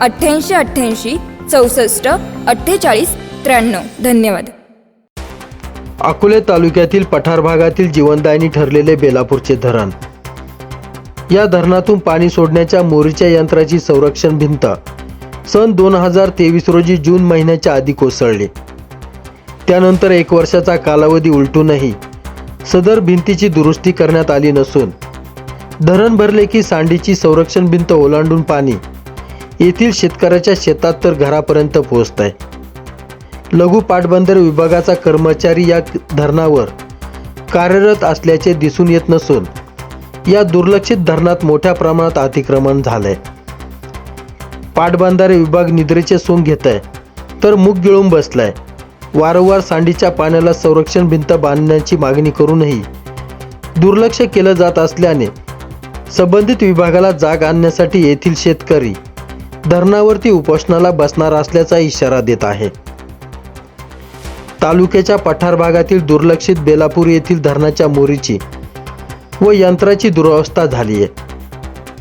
अठ्ठ्याऐंशी अठ्ठ्याऐंशी चौसष्ट अठ्ठेचाळीस त्र्याण्णव. धन्यवाद. अकोले तालुक्यातील पठार भागातील जीवनदायिनी ठरलेले बेलापूरचे धरण. या धरणातून पाणी सोडण्याच्या मोरीच्या यंत्राची संरक्षण भिंत सन दोन हजार तेवीस रोजी जून महिन्याच्या आधी कोसळली. त्यानंतर एक वर्षाचा कालावधी उलटूनही सदर भिंतीची दुरुस्ती करण्यात आली नसून धरण भरले की सांडीची संरक्षण भिंत ओलांडून पाणी येथील शेतकऱ्याच्या शेतात तर घरापर्यंत पोहोचत आहे लघु पाटबंदर विभागाचा कर्मचारी या धरणावर कार्यरत असल्याचे दिसून येत नसून या दुर्लक्षित धरणात मोठ्या प्रमाणात अतिक्रमण झालंय. पाटबंधारे विभाग निद्रेचे सोंग घेत आहे तर मुग गिळून बसलाय. वारंवार सांडीच्या पाण्याला संरक्षण भिंत बांधण्याची मागणी करूनही दुर्लक्ष केलं जात असल्याने संबंधित विभागाला जाग आणण्यासाठी येथील शेतकरी धरणावरती उपोषणाला बसणार असल्याचा इशारा देत आहे. तालुक्याच्या पठार भागातील दुर्लक्षित बेलापूर येथील धरणाच्या मोरीची व यंत्राची दुरावस्था झाली आहे.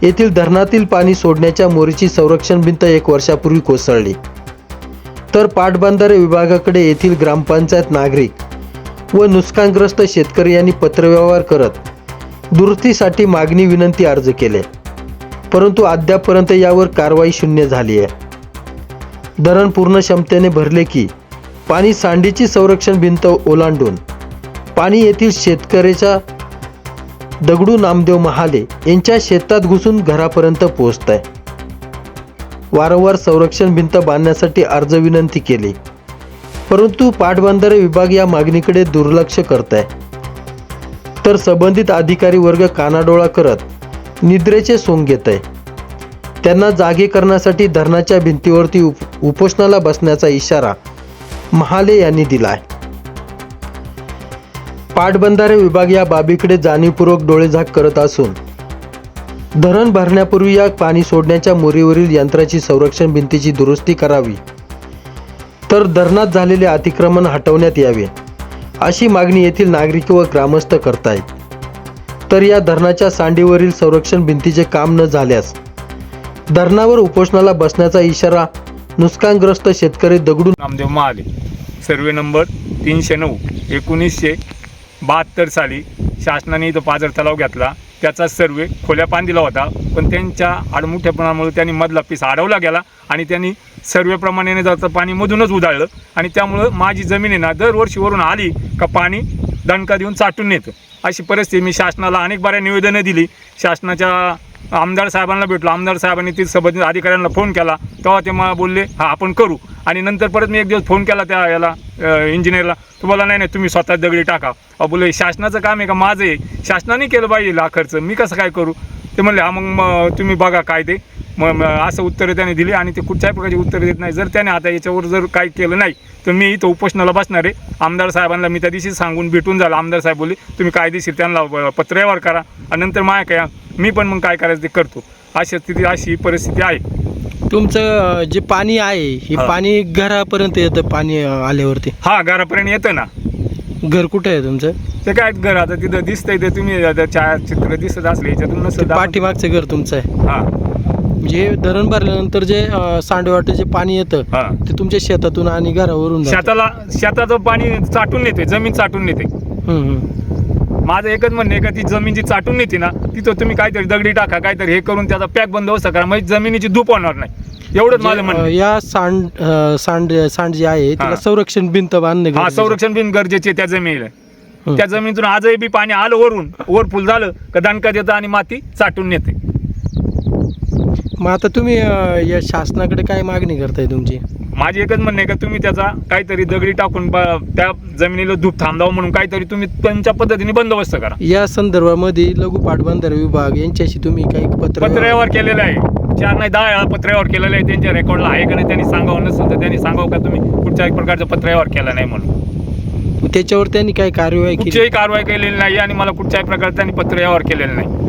येथील धरणातील पाणी सोडण्याच्या मोरीची संरक्षण भिंत एक वर्षापूर्वी कोसळली. तर पाटबंधारे विभागाकडे येथील ग्रामपंचायत नागरिक व नुकसानग्रस्त शेतकरी यांनी पत्रव्यवहार करत दुरुस्तीसाठी मागणी विनंती अर्ज केले. परंतु अद्यापपर्यंत यावर कारवाई शून्य झाली आहे. धरण पूर्ण क्षमतेने भरले की पाणी सांडीची संरक्षण भिंत ओलांडून पाणी येथील शेतकऱ्याच्या दगडू नामदेव महाले यांच्या शेतात घुसून घरापर्यंत पोहोचत आहे वारंवार संरक्षण भिंत बांधण्यासाठी अर्ज विनंती केली. परंतु पाटबंधारे विभाग या मागणीकडे दुर्लक्ष करत आहे तर संबंधित अधिकारी वर्ग कानाडोळा करत निद्रेचे सोंग घेत आहे. त्यांना जागे करण्यासाठी धरणाच्या भिंतीवरती उप उपोषणाला बसण्याचा इशारा महाले यांनी दिला आहे. पाटबंधारे विभाग या बाबीकडे जाणीवपूर्वक डोळेझाक करत असून धरण भरण्यापूर्वी या पाणी सोडण्याच्या मोरीवरील यंत्राची संरक्षण भिंतीची दुरुस्ती करावी तर धरणात झालेले अतिक्रमण हटवण्यात यावे अशी मागणी येथील नागरिक व ग्रामस्थ करतायत. तर या धरणाच्या सांडीवरील संरक्षण भिंतीचे काम न झाल्यास धरणावर उपोषणाला बसण्याचा इशारा नुकसानग्रस्त शेतकरी दगडून नामदेव महाले सर्वे नंबर तीनशे नऊ एकोणीसशे बहात्तर साली शासनाने इथं पाझर तलाव घेतला. त्याचा सर्वे खोल्या पान दिला होता पण त्यांच्या आडमुठ्यापणामुळे त्यांनी मधला पीस अडवला गेला आणि त्यांनी सर्वेप्रमाणे जातं पाणी मधूनच उधाळलं. आणि त्यामुळं माझी जमीन आहे ना दरवर्षी वरून आली का पाणी दणका देऊन चाटून नेतं. अशी परिस्थिती. मी शासनाला अनेक बाऱ्या निवेदनं दिली. शासनाच्या आमदार साहेबांना भेटलो. आमदार साहेबांनी ती संबंधित अधिकाऱ्यांना फोन केला. तेव्हा ते मला बोलले हा आपण करू. आणि नंतर परत मी एक दिवस फोन केला त्या याला इंजिनियरला तो बोला नाही नाही तुम्ही स्वतः दगडी टाका. अहो बोलले शासनाचं काम आहे का? माझं आहे. शासनाने केलं पाहिजे हा खर्च. मी कसं काय करू? ते म्हणले हा मग मग तुम्ही बघा काय ते. मग असं उत्तरं त्याने दिली आणि ते कुठच्याही प्रकारची उत्तरं देत नाही. जर त्याने आता याच्यावर जर काही केलं नाही तर मी इथं उपोषणाला बसणार आहे. आमदार साहेबांना मी त्या दिवशी सांगून भेटून झालं. आमदार साहेब बोलले तुम्ही कायदेशीर त्यांना पत्रव्यवहार करा आणि नंतर माया काय मी पण मग काय करायचं ते करतो. अशी स्थिती अशी परिस्थिती आहे. तुमचं जे पाणी आहे हे हा. पाणी घरापर्यंत येतं पाणी आल्यावरती? हा घरापर्यंत येतं ना. घर कुठं आहे तुमचं? ते काय घर आता तिथं दिसतंय ते तुम्ही आता छायाचित्र दिसत असले याच्यातून ते नसतं पाठीमागचं घर तुमचं आहे. हा. म्हणजे हे धरण भरल्यानंतर जे सांडवाटे जे पाणी येतं हा ते तुमच्या शेतातून आणि घरावरून जातं. शेताला शेताचं पाणी चाटून नेते जमीन चाटून नेते हम्म, हम्म. माझं एकच म्हणणं आहे का ती जमीन जी चाटून नेते ना तिथं तुम्ही काहीतरी दगडी टाका काहीतरी हे करून त्याचा पॅक बंदोबस्त करा म्हणजे जमिनीची धूप होणार नाही एवढंच माझं म्हणणं अ. या सांड अ, सांड सांड जी आहे हा. संरक्षण भिंत बांधणे हा. संरक्षण बिन गरजेचे त्या जमिनीला. त्या जमिनीतून आजही बी पाणी आलं वरून वर फुल झालं का दणका देतं आणि माती चाटून नेते मग आता तुम्ही अ, या शासनाकडे काय मागणी करताय तुमची? माझी एकच म्हणणं आहे का तुम्ही त्याचा काहीतरी दगडी टाकून ब- त्या जमिनीला धूप थांबवावं म्हणून काहीतरी तुम्ही त्यांच्या पद्धतीने बंदोबस्त करा. या संदर्भामध्ये लघु पाटबंधारे विभाग यांच्याशी तुम्ही काही पत्र पत्र्यावर केलेलं आहे. चार नाही दहा वेळा पत्र्यावर केलेलं आहे. त्यांच्या रेकॉर्डला आहे का नाही त्यांनी सांगावं नसेल तर त्यांनी सांगावं का तुम्ही कुठच्याही प्रकारचं पत्र्यावर केलं नाही म्हणून. त्याच्यावर त्यांनी काही कार्यवाही केली? कुठच्याही कारवाई केलेली नाही आणि मला कुठच्याही प्रकारचं त्यांनी पत्र्यावर केलेलं नाही.